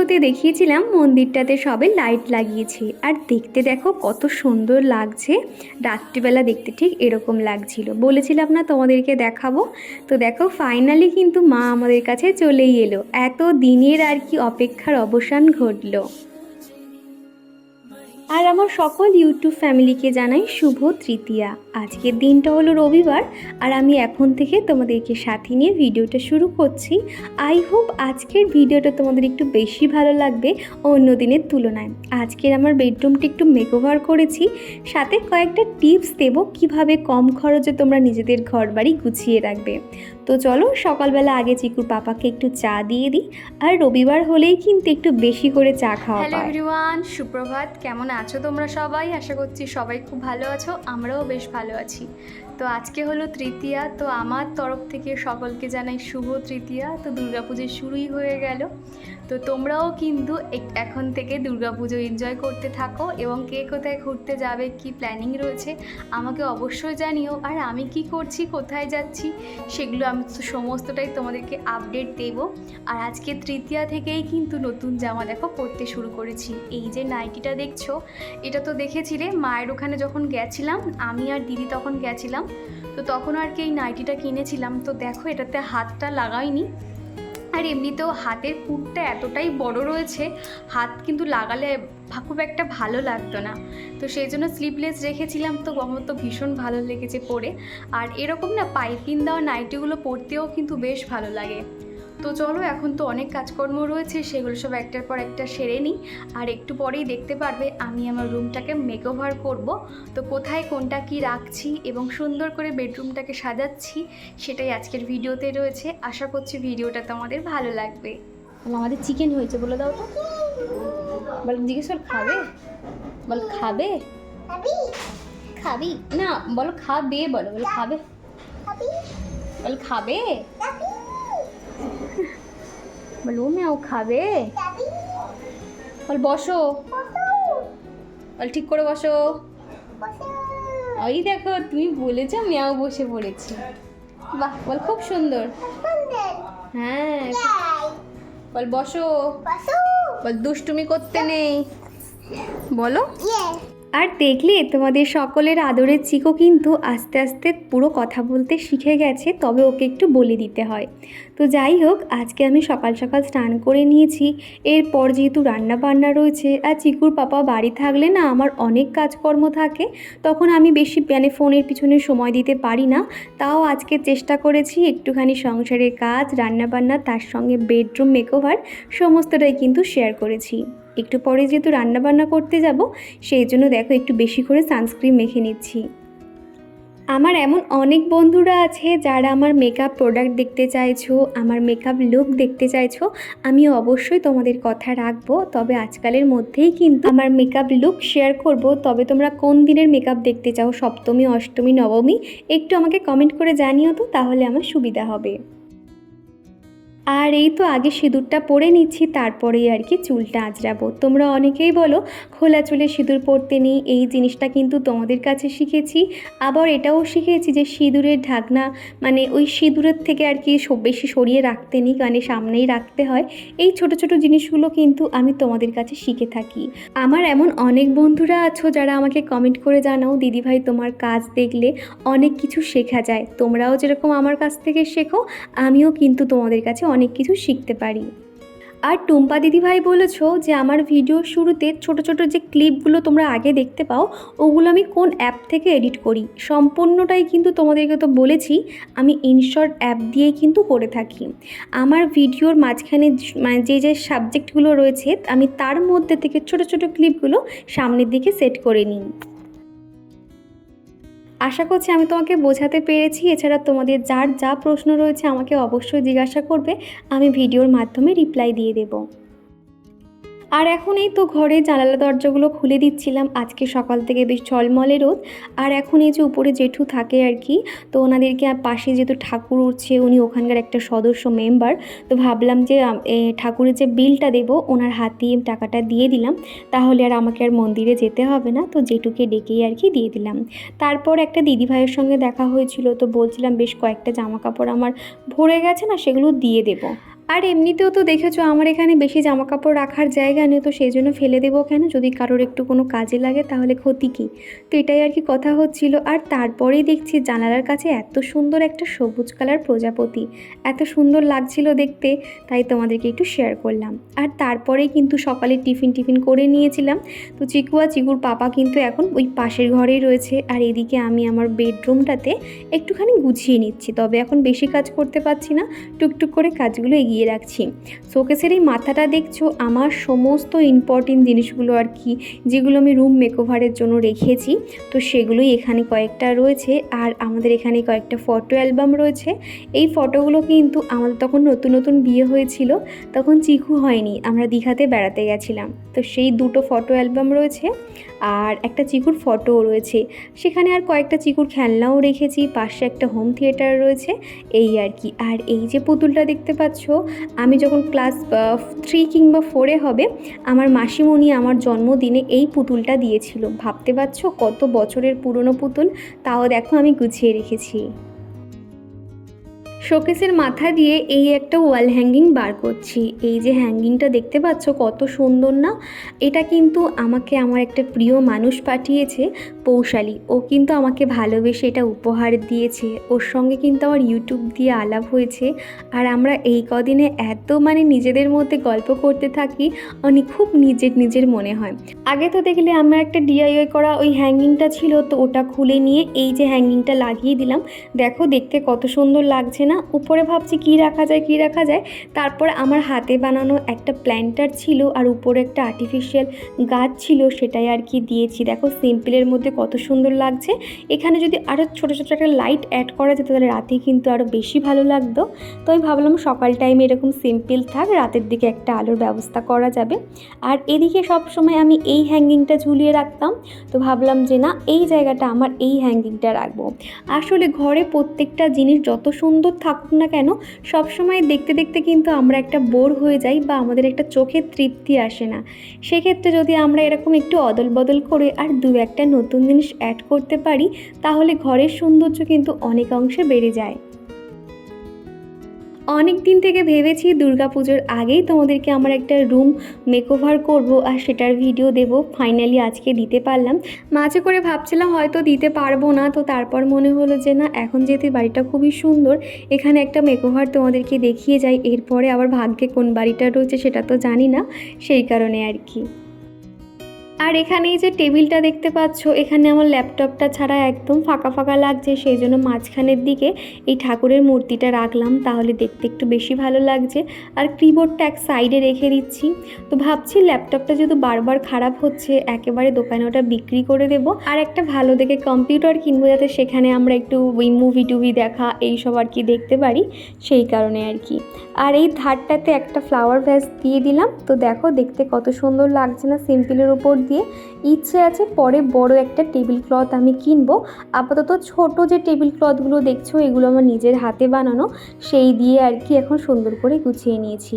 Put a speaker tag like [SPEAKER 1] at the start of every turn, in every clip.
[SPEAKER 1] ভিডিওতে দেখিয়েছিলাম মন্দিরটাতে সবে লাইট লাগিয়েছে। আর দেখতে দেখো কত সুন্দর লাগছে। রাত্রিবেলা দেখতে ঠিক এরকম লাগছিল। বলেছিলাম না তোমাদেরকে দেখাবো। তো দেখো ফাইনালি কিন্তু মা আমাদের কাছে চলেই এলো। এত দিনের আর কি অপেক্ষার অবসান ঘটলো। আর আমার সকল ইউটিউব ফ্যামিলিকে জানাই শুভ তৃতীয়া। আজকের দিনটা হলো রবিবার আর আমি এখন থেকে তোমাদেরকে সাথে নিয়ে ভিডিওটা শুরু করছি। আই হোপ আজকের ভিডিওটা তোমাদের একটু বেশি ভালো লাগবে অন্য দিনের তুলনায়। আজকের আমার বেডরুমটা একটু মেকওভার করেছি সাথে কয়েকটা টিপস দেব কীভাবে কম খরচে তোমরা নিজেদের ঘর বাড়ি গুছিয়ে রাখবে। তো চলো সকালবেলা আগে চিকুর পাপাকে একটু চা দিয়ে দিই আর রবিবার হলেই কিন্তু একটু বেশি করে চা খাওয়া
[SPEAKER 2] হ্যালো
[SPEAKER 1] হয়
[SPEAKER 2] এভরিওয়ান সুপ্রভাত কেমন আছো তোমরা সবাই? আশা করছি সবাই খুব ভালো আছো, আমরাও বেশ ভালো আছি। তো আজকে হলো তৃতীয়া, তো আমার তরফ থেকে সকলকে জানাই শুভ তৃতীয়া। তো দুর্গাপুজো শুরুই হয়ে গেল। তো তোমরাও কিন্তু এখন থেকে দুর্গাপুজো এনজয় করতে থাকো এবং কে কোথায় ঘুরতে যাবে, কি প্ল্যানিং রয়েছে, আমাকে অবশ্যই জানিও। আর আমি কি করছি, কোথায় যাচ্ছি, সেগুলো আমি সমস্তটাই তোমাদেরকে আপডেট দেবো। আর আজকে তৃতীয়া থেকেই কিন্তু নতুন জামা দেখো পরতে শুরু করেছি। এই যে নাইটিটা দেখছ, এটা তো দেখেছিলে, মায়ের ওখানে যখন গেছিলাম, আমি আর দিদি তখন গেছিলাম, তো তখন আর কি এই নাইটিটা কিনেছিলাম। তো দেখো এটাতে হাতটা লাগাইনি। আর এমনিতেও হাতের কুটটা এতটাই বড় রয়েছে, হাত কিন্তু লাগালে খুব একটা ভালো লাগতো না। তো সেই জন্য স্লিভলেস রেখেছিলাম তো আমার তো ভীষণ ভালো লেগেছে পরে। আর এরকম না পাইপিন দেওয়া নাইটিগুলো পরতেও কিন্তু বেশ ভালো লাগে। তো চলো এখন তো অনেক কাজকর্ম রয়েছে সেগুলো সব একটার পর একটা সেরে নিই। আর একটু পরেই দেখতে পারবে আমি আমার রুমটাকে মেকওভার করব। তো কোথায় কোনটা কি রাখছি এবং সুন্দর করে বেডরুমটাকে সাজাচ্ছি সেটাই আজকের ভিডিওতে রয়েছে। আশা করছি ভিডিওটা তোমাদের ভালো লাগবে। আমাদের চিকেন হয়েছে বলে দাও তো। বল জিজ্ঞেস কর খাবে? বল খাবে? খাবি? না বলো খাবে বলো বলো খাবে। বল খাবে? বলো ম্যাও খাবে? বল, বসো। বল, ঠিক করে বসো। ওই দেখো, তুমি বলেছ ম্যাও বসে পড়েছি। বাহ, বল, খুব সুন্দর। হ্যাঁ। বল, বসো। বল, দুষ্টুমি করতে নেই। বলো।
[SPEAKER 1] আর দেখলে তোমাদের সকলের আদরের চিকো কিন্তু আস্তে আস্তে পুরো কথা বলতে শিখে গেছে, তবে ওকে একটু বলে দিতে হয়। তো যাই হোক, আজকে আমি সকাল সকাল স্নান করে নিয়েছি। এরপর যেহেতু রান্না বান্না রয়েছে আর চিকুর পাপা বাড়ি থাকলে না আমার অনেক কাজকর্ম থাকে, তখন আমি বেশি মানে ফোনের পিছনে সময় দিতে পারি না। তাও আজকে চেষ্টা করেছি একটুখানি সংসারের কাজ, রান্নাবান্না, তার সঙ্গে বেডরুম মেকওভার সমস্তটাই কিন্তু শেয়ার করেছি। একটু পরে যেহেতু রান্নাবান্না করতে যাব, সেই জন্য দেখো একটু বেশি করে সানস্ক্রিন মেখে নিচ্ছি। আমার এমন অনেক বন্ধুরা আছে যারা আমার মেকআপ প্রোডাক্ট দেখতে চাইছো, আমার মেকআপ লুক দেখতে চাইছো, আমি অবশ্যই তোমাদের কথা রাখব। তবে আজকালের মধ্যেই কিন্তু আমার মেকআপ লুক শেয়ার করব। তবে তোমরা কোন দিনের মেকআপ দেখতে চাও? সপ্তমী, অষ্টমী, নবমী, একটু আমাকে কমেন্ট করে জানিও তো, তাহলে আমার সুবিধা হবে। আর এই তো আগে সিঁদুরটা পরে নিচ্ছি, তারপরেই আর কি চুলটা আঁচড়াবো। তোমরা অনেকেই বলো, খোলা চুলে সিঁদুর পরতে নেই, এই জিনিসটা কিন্তু তোমাদের কাছে শিখেছি। আবার এটাও শিখেছি যে সিঁদুরের ঢাকনা মানে ওই সিঁদুরের থেকে আর কি সব বেশি সরিয়ে রাখতে নেই মানে সামনেই রাখতে হয়। এই ছোট ছোট জিনিসগুলো কিন্তু আমি তোমাদের কাছে শিখে থাকি। আমার এমন অনেক বন্ধুরা আছো যারা আমাকে কমেন্ট করে জানাও, দিদিভাই, তোমার কাজ দেখলে অনেক কিছু শেখা যায়। তোমরাও যেরকম আমার কাছ থেকে শেখো, আমিও কিন্তু তোমাদের কাছে অনেক কিছু শিখতে পারি। আর টুম্পা দিদিভাই বলেছ যে, আমার ভিডিওর শুরুতে ছোট ছোট যে ক্লিপগুলো তোমরা আগে দেখতে পাও, ওগুলো আমি কোন অ্যাপ থেকে এডিট করি? সম্পূর্ণটাই কিন্তু তোমাদেরকে তো বলেছি, আমি ইনশর্ট অ্যাপ দিয়েই কিন্তু করে থাকি। আমার ভিডিওর মাঝখানে মানে যে যে সাবজেক্টগুলো রয়েছে, আমি তার মধ্যে থেকে ছোট ছোট ক্লিপগুলো সামনের দিকে সেট করে নিই। আশা করছি আমি তোমাকে বোঝাতে পেরেছি। এছাড়া তোমাদের যার যা প্রশ্ন রয়েছে আমাকে অবশ্যই জিজ্ঞাসা করবে। আমি ভিডিওর মাধ্যমে রিপ্লাই দিয়ে দেবো। আর এখন এই তো ঘরে জানালা দরজাগুলো খুলে দিচ্ছিলাম। আজকে সকাল থেকে বেশ ঝলমলে রোদ। আর এখন এই যে উপরে জেঠু থাকে আর কি, তো ওনাদেরকে পাশে যেহেতু ঠাকুর উঠছে, উনি ওখানকার একটা সদস্য মেম্বার তো ভাবলাম যে ঠাকুরের যে বিলটা দেবো, ওনার হাতে টাকাটা দিয়ে দিলাম। তাহলে আর আমাকে আর মন্দিরে যেতে হবে না, তো জেঠুকে ডেকেই আর কি দিয়ে দিলাম। তারপর একটা দিদিভাইয়ের সঙ্গে দেখা হয়েছিল, তো বলছিলাম, বেশ কয়েকটা জামা কাপড় আমার ভরে গেছে না, সেগুলো দিয়ে দেবো। আর এমনিতেও তো দেখেছ আমার এখানে বেশি জামা কাপড় রাখার জায়গা নেই, তো সেই জন্য ফেলে দেবো কেন? যদি কারোর একটু কোনো কাজে লাগে তাহলে ক্ষতি কী? তো এটাই আর কি কথা হচ্ছিল। আর তারপরেই দেখছি জানালার কাছে এত সুন্দর একটা সবুজ কালার প্রজাপতি। এত সুন্দর লাগছিল দেখতে, তাই তোমাদেরকে একটু শেয়ার করলাম। আর তারপরেই কিন্তু সকালে টিফিন টিফিন করে নিয়েছিলাম। তো চিকু আর চিকুর পাপা কিন্তু এখন ওই পাশের ঘরেই রয়েছে। আর এদিকে আমি আমার বেডরুমটাতে একটুখানি গুছিয়ে নিচ্ছি। তবে এখন বেশি কাজ করতে পারছি না। টুকটুক করে কাজগুলো এগিয়ে রাখছি। শোকেসের এই মাথাটা দেখছ? আমার সমস্ত ইম্পর্টেন্ট জিনিসগুলো আর কি, যেগুলো আমি রুম মেকওভারের জন্য রেখেছি, তো সেগুলোই এখানে কয়েকটা রয়েছে। আর আমাদের এখানে কয়েকটা ফটো অ্যালবাম রয়েছে। এই ফটোগুলো কিন্তু আমাদের তখন নতুন নতুন বিয়ে হয়েছিল, তখন চিকু হয়নি, আমরা দীঘাতে বেড়াতে গেছিলাম। তো সেই দুটো ফটো অ্যালবাম রয়েছে। আর একটা চিকুর ফটোও রয়েছে। সেখানে আর কয়েকটা চিকুর খেলনাও রেখেছি, পাশে একটা হোম থিয়েটার রয়েছে, এই আর কি। আর এই যে পুতুলটা দেখতে পাচ্ছ, আমি যখন ক্লাস থ্রি কিংবা ফোরে হবে, আমার মাসিমণি আমার জন্মদিনে এই পুতুলটা দিয়েছিল। ভাবতে পারছ কত বছরের পুরনো পুতুল? তাও দেখো আমি গুছিয়ে রেখেছি। শোকেসের মাথা দিয়ে এই একটা ওয়াল হ্যাঙ্গিং বার করছি। এই যে হ্যাঙ্গিংটা দেখতে পাচ্ছ কত সুন্দর না? এটা কিন্তু আমাকে আমার একটা প্রিয় মানুষ পাঠিয়েছে। পৌশালী ও কিন্তু আমাকে ভালোবেসে এটা উপহার দিয়েছে। ওর সঙ্গে কিন্তু আমার ইউটিউব দিয়ে আলাপ হয়েছে। আর আমরা এই কদিনে এত মানে নিজেদের মধ্যে গল্প করতে থাকি অনেক খুব নিজের নিজের মনে হয়। আগে তো দেখলে আমার একটা ডিআইওয়াই করা ওই হ্যাঙ্গিংটা ছিল, তো ওটা খুলে নিয়ে এই যে হ্যাঙ্গিংটা লাগিয়ে দিলাম। দেখো দেখতে কত সুন্দর লাগছে না? উপরে ভাবছি কি রাখা যায়, কি রাখা যায়? তারপর আমার হাতে বানানো একটা প্ল্যান্টার ছিল আর উপরে একটা আর্টিফিশিয়াল গাছ ছিল, সেটাই আর কি দিয়েছি। দেখো সিম্পলের মধ্যে কত সুন্দর লাগছে। এখানে যদি আরও ছোটো ছোটো একটা লাইট অ্যাড করা যেত তাহলে রাতে কিন্তু আরও বেশি ভালো লাগতো। তো আমি ভাবলাম সকাল টাইমে এরকম সিম্পল থাক, রাতের দিকে একটা আলোর ব্যবস্থা করা যাবে। আর এদিকে সব সময় আমি এই হ্যাঙ্গিংটা ঝুলিয়ে রাখতাম। তো ভাবলাম যে না, এই জায়গাটা আমার এই হ্যাঙ্গিংটা রাখব। আসলে ঘরে প্রত্যেকটা জিনিস যত সুন্দর থাকুক না কেন সব সময় দেখতে দেখতে কিন্তু আমরা একটা বোর হয়ে যাই বা আমাদের একটা চোখের তৃপ্তি আসে না। সেক্ষেত্রে যদি আমরা এরকম একটু অদল বদল করে আর দু একটা নতুন জিনিস অ্যাড করতে পারি, তাহলে ঘরের সৌন্দর্য কিন্তু অনেক অংশে বেড়ে যায়। অনেক দিন থেকে ভেবেছি দুর্গাপুজোর আগেই তোমাদেরকে আমার একটা রুম মেকওভার করব, আর সেটার ভিডিও দেব। ফাইনালি আজকে দিতে পারলাম। মাঝে করে ভাবছিলাম হয়তো দিতে পারব না, তো তারপর মনে হলো যে না, এখন যেহেতু বাড়িটা খুবই সুন্দর, এখানে একটা মেকওভার তোমাদেরকে দেখিয়ে যাই। এরপরে আবার ভাগ্যে কোন বাড়িটা রয়েছে সেটা তো জানি না, সেই কারণে আর কি। আর এখানে এই যে টেবিলটা দেখতে পাচ্ছ, এখানে আমার ল্যাপটপটা ছাড়া একদম ফাঁকা ফাঁকা লাগছে। সেই জন্য মাঝখানের দিকে এই ঠাকুরের মূর্তিটা রাখলাম, তাহলে দেখতে একটু বেশি ভালো লাগছে। আর কিবোর্ডটা এক সাইডে রেখে দিচ্ছি। তো ভাবছি ল্যাপটপটা যেহেতু বারবার খারাপ হচ্ছে, একেবারে দোকানে ওটা বিক্রি করে দেব। আর একটা ভালো দেখে কম্পিউটার কিনবো, যাতে সেখানে আমরা একটু ওই মুভি টুভি দেখা এইসব আর কি দেখতে পারি, সেই কারণে আর কি। আর এই ধারটাতে একটা ফ্লাওয়ার ভ্যাস দিয়ে দিলাম। তো দেখো দেখতে কত সুন্দর লাগছে না সিম্পলের উপর দিয়ে ইচ্ছে আছে পরে বড় একটা টেবিল ক্লথ আমি কিনবো। আপাতত ছোট যে টেবিল ক্লথগুলো দেখছ, এগুলো আমার নিজের হাতে বানানো, সেই দিয়ে আর কি এখন সুন্দর করে গুছিয়ে নিয়েছি।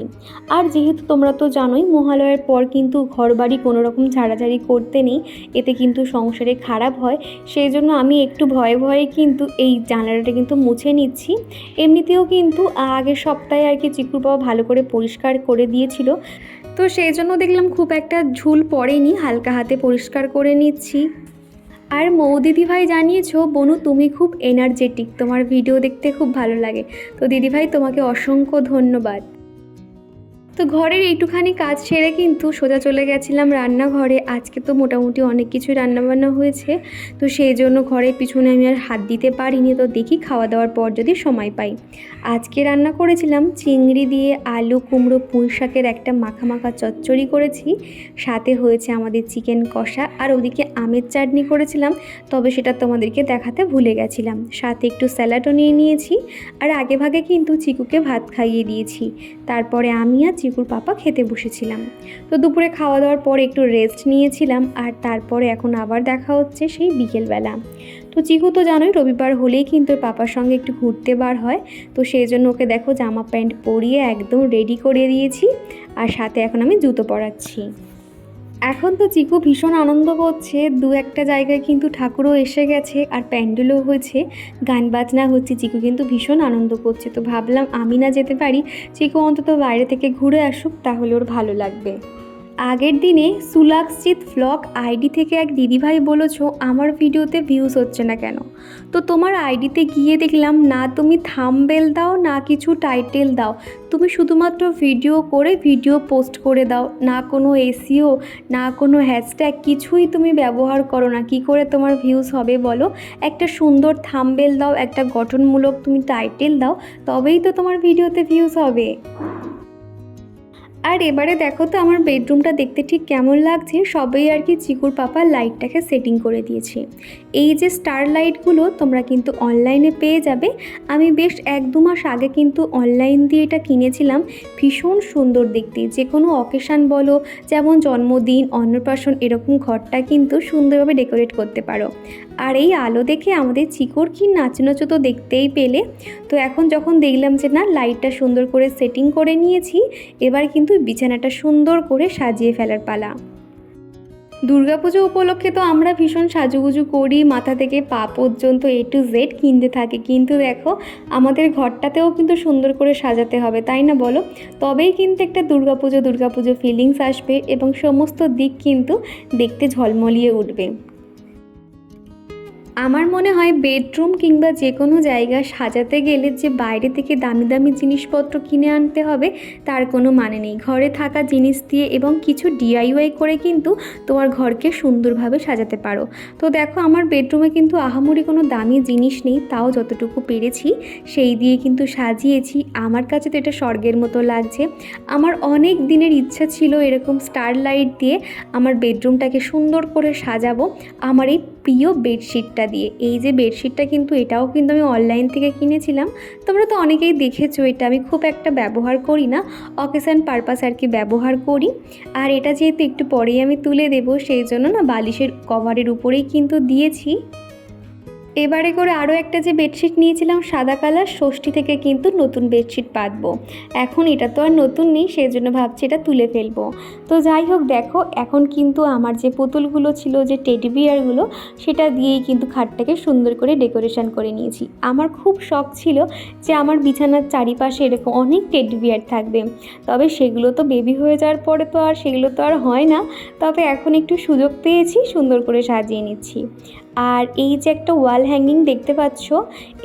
[SPEAKER 1] আর যেহেতু তোমরা তো জানোই, মহালয়ার পর কিন্তু ঘরবাড়ি কোনো রকম ঝাড়াঝাড়ি করতে নেই, এতে কিন্তু সংসারে খারাপ হয়, সেই জন্য আমি একটু ভয়ে ভয়ে কিন্তু এই জানালাটা কিন্তু মুছে নিচ্ছি। এমনিতেও কিন্তু আগের সপ্তাহে আর কি চিকুর বাবা ভালো করে পরিষ্কার করে দিয়েছিল তো সেই জন্য দেখলাম খুব একটা ঝুল পড়েনি, হালকা হাতে পরিষ্কার করে নিচ্ছি। আর মৌ দিদিভাই জানিয়েছো, বনু তুমি খুব এনার্জেটিক তোমার ভিডিও দেখতে খুব ভালো লাগে। তো দিদিভাই তোমাকে অসংখ্য ধন্যবাদ। তো ঘরের এইটুখানি কাজ সেরে কিন্তু সোজা চলে গেছিলাম রান্নাঘরে। আজকে তো মোটামুটি অনেক কিছু রান্নাবান্না হয়েছে। তো সেই জন্য ঘরের পিছনে আমি আর হাত দিতে পারিনি। তো দেখি খাওয়া দাওয়ার পর যদি সময় পাই। আজকে রান্না করেছিলাম চিংড়ি দিয়ে আলু, কুমড়ো, পুঁই শাকের একটা মাখা মাখা চচ্চড়ি করেছি। সাথে হয়েছে আমাদের চিকেন কষা আর ওদিকে আমের চাটনি করেছিলাম। তবে সেটা তোমাদেরকে দেখাতে ভুলে গেছিলাম। সাথে একটু স্যালাডও নিয়ে নিয়েছি। আর আগে ভাগে কিন্তু চিকুকে ভাত খাইয়ে দিয়েছি। তারপরে আমি আর চিকুর পাপা খেতে বসেছিলাম। তো দুপুরে খাওয়া দাওয়ার পর একটু রেস্ট নিয়েছিলাম আর তারপরে এখন আবার দেখা হচ্ছে সেই বিকেলবেলা। তো চিকু তো জানোই রবিবার হলেই কিন্তু পাপার সঙ্গে একটু ঘুরতে বার হয়। তো সেই জন্য ওকে দেখো জামা প্যান্ট পরিয়ে একদম রেডি করে দিয়েছি আর সাথে এখন আমি জুতো পরাচ্ছি। এখন তো চিকু ভীষণ আনন্দ করছে। দু একটা জায়গায় কিন্তু ঠাকুরও এসে গেছে আর প্যান্ডেলও হয়েছে। গান বাজনা হচ্ছে, চিকু কিন্তু ভীষণ আনন্দ করছে। তো ভাবলাম আমি না যেতে পারি। চিকু অন্তত বাইরে থেকে ঘুরে আসুক, তাহলে ওর ভালো লাগবে। আগের দিনে সুলাক্সজিৎ ফ্লগ আইডি থেকে এক দিদিভাই বলেছ, আমার ভিডিওতে ভিউজ হচ্ছে না কেন? তো তোমার আইডিতে গিয়ে দেখলাম, না, তুমি থামবেল দাও, না কিছু টাইটেল দাও। তুমি শুধুমাত্র ভিডিও করে ভিডিও পোস্ট করে দাও। না কোনো এসিও না কোনো হ্যাশট্যাগ কিছুই তুমি ব্যবহার করো না। কি করে তোমার ভিউজ হবে বলো? একটা সুন্দর থামবেল দাও, একটা গঠনমূলক তুমি টাইটেল দাও, তবেই তো তোমার ভিডিওতে ভিউজ হবে। আর এবারে দেখো তো আমার বেডরুমটা দেখতে ঠিক কেমন লাগছে, সবাই আর কি চিকুর পাপা লাইটটাকে সেটিং করে দিয়েছে। এই যে স্টার লাইটগুলো তোমরা কিন্তু অনলাইনে পেয়ে যাবে। আমি বেশ এক দু মাস আগে কিন্তু অনলাইন দিয়ে এটা কিনেছিলাম, ভীষণ সুন্দর দেখতে। যে কোনো অকেশান বলো, যেমন জন্মদিন, অন্নপ্রাশন, এরকম ঘরটা কিন্তু সুন্দরভাবে ডেকোরেট করতে পারো। আর এই আলো দেখে আমাদের চিকোর কি নাচনাচো তো দেখতেই পেলে। তো এখন যখন দেখলাম যে না লাইটটা সুন্দর করে সেটিং করে নিয়েছি, এবার কিন্তু বিছানাটা সুন্দর করে সাজিয়ে ফেলার পালা। দুর্গাপুজো উপলক্ষে তো আমরা ভীষণ সাজুগুজু করি, মাথা থেকে পা পর্যন্ত এ টু জেড কিনতে থাকি। কিন্তু দেখো, আমাদের ঘরটাতেও কিন্তু সুন্দর করে সাজাতে হবে, তাই না বলো? তবেই কিন্তু একটা দুর্গাপুজো দুর্গাপুজো ফিলিংস আসবে এবং সমস্ত দিক কিন্তু দেখতে ঝলমলিয়ে উঠবে। আমার মনে হয় বেডরুম কিংবা যে কোনো জায়গা সাজাতে গেলে যে বাইরে থেকে দামি দামি জিনিসপত্র কিনে আনতে হবে, তার কোনো মানে নেই। ঘরে থাকা জিনিস দিয়ে এবং কিছু ডিআইওয়াই করে কিন্তু তোমার ঘরকে সুন্দরভাবে সাজাতে পারো। তো দেখো, আমার বেডরুমে কিন্তু আহামরি কোনো দামি জিনিস নেই, তাও যতটুকু পেরেছি, সেই দিয়ে কিন্তু সাজিয়েছি। আমার কাছে তো এটা স্বর্গের মতো লাগছে। আমার অনেক দিনের ইচ্ছা ছিল এরকম স্টার লাইট দিয়ে আমার বেডরুমটাকে সুন্দর করে সাজাবো। আমার এই প্রিয় বেডশিটটা দিয়ে। এই যে বেডশিটটা কিন্তু, এটাও কিন্তু আমি অনলাইন থেকে কিনেছিলাম। তোমরা তো অনেকেই দেখেছ, এটা আমি খুব একটা ব্যবহার করি না। অকেশান পারপাস আর কি ব্যবহার করি। আর এটা যেহেতু একটু পরেই আমি তুলে দেবো, সেই জন্য না বালিশের কভারের উপরেই কিন্তু দিয়েছি। এবারে করে আরও একটা যে বেডশিট নিয়েছিলাম সাদা কালার, ষষ্ঠী থেকে কিন্তু নতুন বেডশিট পাতবো। এখন এটা তো আর নতুন নেই সেই জন্য ভাবছি এটা তুলে ফেলব। তো যাই হোক, দেখো, এখন কিন্তু আমার যে পুতুলগুলো ছিল, যে টেডি বিয়ারগুলো সেটা দিয়েই কিন্তু খাটটাকে সুন্দর করে ডেকোরেশন করে নিয়েছি। আমার খুব শখ ছিল যে আমার বিছানার চারিপাশে এরকম অনেক টেডি বিয়ার থাকবে। তবে সেগুলো তো বেবি হয়ে যাওয়ার পরে তো আর সেগুলো তো আর হয় না। তবে এখন একটু সুযোগ পেয়েছি, সুন্দর করে সাজিয়ে নিচ্ছি। আর এই যে একটা ওয়াল হ্যাঙ্গিং দেখতে পাচ্ছ?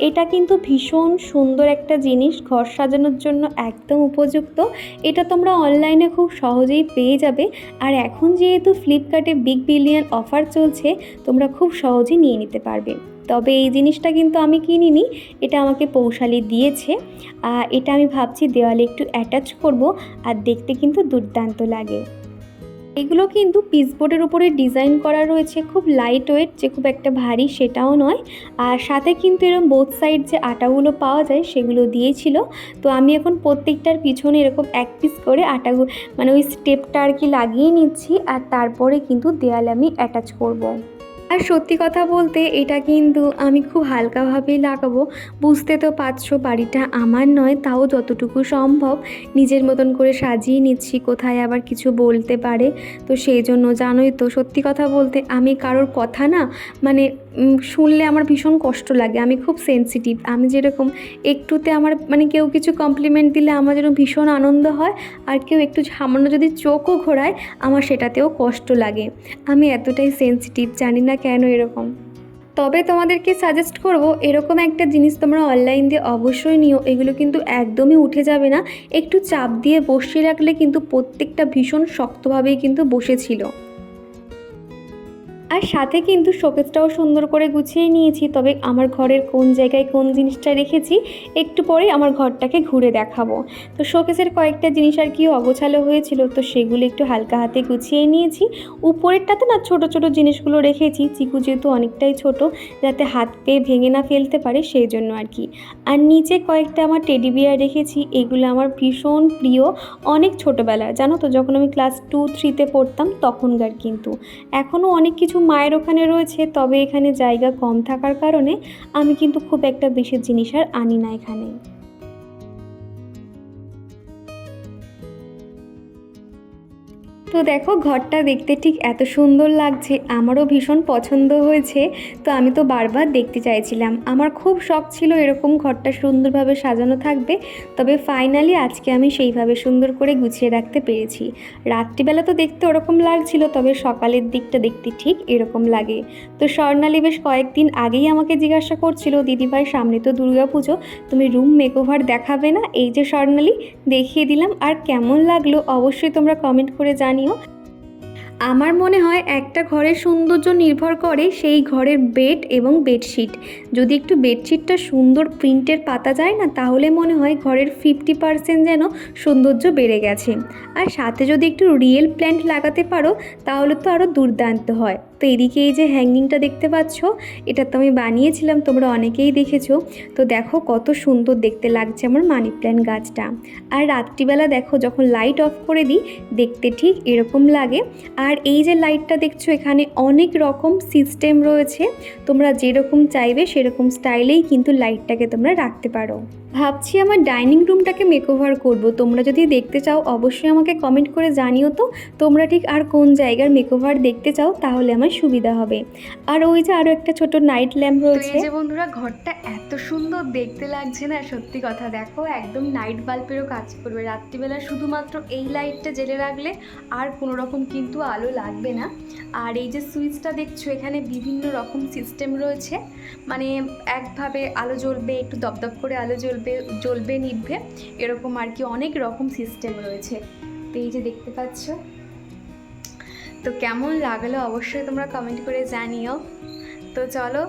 [SPEAKER 1] এটা কিন্তু ভীষণ সুন্দর একটা জিনিস, ঘর সাজানোর জন্য একদম উপযুক্ত। এটা তোমরা অনলাইনে খুব সহজেই পেয়ে যাবে। আর এখন যেহেতু ফ্লিপকার্টে বিগ বিলিয়ন অফার চলছে, তোমরা খুব সহজেই নিয়ে নিতে পারবে। তবে এই জিনিসটা কিন্তু আমি কিনিনি, এটা আমাকে পৌশালি দিয়েছে। এটা আমি ভাবছি দেওয়ালে একটু অ্যাটাচ করব, আর দেখতে কিন্তু দুর্দান্ত লাগে। এগুলো কিন্তু পিসবোর্ডের উপরে ডিজাইন করা রয়েছে, খুব লাইট ওয়েট যে খুব একটা ভারী সেটাও নয় আর সাথে কিন্তু এরকম বোথ সাইড যে আটাগুলো পাওয়া যায় সেগুলো দিয়েছিল তো আমি এখন প্রত্যেকটার পিছনে এরকম এক পিস করে আটাগুলো মানে ওই স্টেপটা আর কি লাগিয়ে নিচ্ছি, আর তারপরে কিন্তু দেয়ালে আমি অ্যাটাচ করব। আর সত্যি কথা বলতে এটা কিন্তু আমি খুব হালকাভাবেই লাগাবো। বুঝতে তো পারছ বাড়িটা আমার নয়, তাও যতটুকু সম্ভব। নিজের মতন করে সাজিয়ে নিচ্ছি, কোথায় আবার কিছু বলতে পারে। তো সেই জন্য জানোই তো, সত্যি কথা বলতে আমি কারোর কথা না মানে শুনলে আমার ভীষণ কষ্ট লাগে, আমি খুব সেনসিটিভ আমি যেরকম একটুতে আমার মানে কেউ কিছু কমপ্লিমেন্ট দিলে আমার যেন ভীষণ আনন্দ হয়, আর কেউ একটু সামান্য যদি চোখও ঘোরায়, আমার সেটাতেও কষ্ট লাগে। আমি এতটাই সেনসিটিভ জানি না কেন এরকম। তবে তোমাদেরকে সাজেস্ট করব, এরকম একটা জিনিস তোমরা অনলাইন দিয়ে অবশ্যই নিও, এগুলো কিন্তু একদমই উঠে যাবে না, একটু চাপ দিয়ে বসিয়ে রাখলে কিন্তু প্রত্যেকটা ভীষণ শক্তভাবেই কিন্তু বসেছিল। আর সাথে কিন্তু শোকেসটাও সুন্দর করে গুছিয়ে নিয়েছি। তবে আমার ঘরের কোন জায়গায় কোন জিনিসটা রেখেছি, একটু পরে আমার ঘরটাকে ঘুরে দেখাবো। তো শোকেসের কয়েকটা জিনিস আর কি অগোছালো হয়েছিল, তো সেগুলো একটু হালকা হাতে গুছিয়ে নিয়েছি। উপরেরটাতে না ছোট ছোট জিনিসগুলো রেখেছি, চিকু যেহেতু অনেকটাই ছোট, যাতে হাত পেয়ে ভেঙে না ফেলতে পারে সেই জন্য আর কি। আর নিচে কয়েকটা আমার টেডি বিয়ার রেখেছি, এগুলো আমার ভীষণ প্রিয়, অনেক ছোটোবেলার। জানো তো, যখন আমি ক্লাস টু, থ্রিতে পড়তাম তখনকার কিন্তু। এখনও অনেক কিছু মায়ের ওখানে রয়েছে, তবে এখানে জায়গা কম থাকার কারণে আমি কিন্তু খুব একটা বেশি জিনিস আর আনি না এখানে। তো দেখো, ঘরটা দেখতে ঠিক এত সুন্দর লাগছে, আমারও ভীষণ পছন্দ হয়েছে, তো আমি তো বারবার দেখতে চাইছিলাম। আমার খুব শখ ছিল এরকম ঘরটা সুন্দরভাবে সাজানো থাকবে, তবে ফাইনালি আজকে আমি সেইভাবে সুন্দর করে গুছিয়ে রাখতে পেরেছি। রাত্রিবেলা তো দেখতে ওরকম লাগছিল, তবে সকালের দিকটা দেখতে ঠিক এরকম লাগে। তো স্বর্ণালী বেশ কয়েকদিন আগেই আমাকে জিজ্ঞাসা করছিল দিদিভাই সামনে তো দুর্গা পুজো, তুমি রুম মেকওভার দেখাবে না? এই যে স্বর্ণালী, দেখিয়ে দিলাম, আর কেমন লাগল? অবশ্যই তোমরা কমেন্ট করে জানিও আমার মনে হয় একটা ঘরের সৌন্দর্য নির্ভর করে সেই ঘরের বেড এবং বেডশিট যদি একটু বেডশিটটা সুন্দর প্রিন্টের পাতা যায় না, তাহলে মনে হয় ঘরের ফিফটি পারসেন্ট যেন সৌন্দর্য বেড়ে গেছে। আর সাথে যদি একটু রিয়েল প্ল্যান্ট লাগাতে পারো, তাহলে তো আরও দুর্দান্ত হয়। তো এদিকে এই যে হ্যাঙ্গিংটা দেখতে পাচ্ছ, এটা তো আমি বানিয়েছিলাম, তোমরা অনেকেই দেখেছ। তো দেখো কত সুন্দর দেখতে লাগছে আমার মানি প্ল্যান্ট গাছটা। আর রাত্রিবেলা দেখো যখন লাইট অফ করে দিই, দেখতে ঠিক এরকম লাগে। আর এই যে লাইটটা দেখছ, এখানে অনেক রকম সিস্টেম রয়েছে। তোমরা যেরকম চাইবে সেরকম স্টাইলেই কিন্তু লাইটটাকে তোমরা রাখতে পারো। ভাবছি আমার ডাইনিং রুমটাকে মেকওভার করব। তোমরা যদি দেখতে চাও, অবশ্যই আমাকে কমেন্ট করে জানিও তো, তোমরা ঠিক আর কোন জায়গার মেকওভার দেখতে চাও, তাহলে আমার সুবিধা হবে। আর ওই যে আরও একটা ছোট নাইট ল্যাম্প রয়েছে।
[SPEAKER 2] যে বন্ধুরা ঘরটা এত সুন্দর দেখতে লাগছে না? সত্যি কথা দেখো একদম নাইট বাল্বেরও কাজ করবে। রাত্রিবেলা শুধুমাত্র এই লাইটটা জেলে রাখলে আর কোনো রকম কিন্তু আলো লাগবে না। আর এই যে সুইচটা দেখছ এখানে বিভিন্ন রকম সিস্টেম রয়েছে। মানে একভাবে আলো জ্বলবে একটু দপদপ করে আলো জ্বলবে জ্বলবে নিভবে এরকম আর কি অনেক রকম সিস্টেম রয়েছে। তো এই যে দেখতে পাচ্ছ তো কেমন লাগল অবশ্যই তোমরা কমেন্ট করে জানিও। তো চলো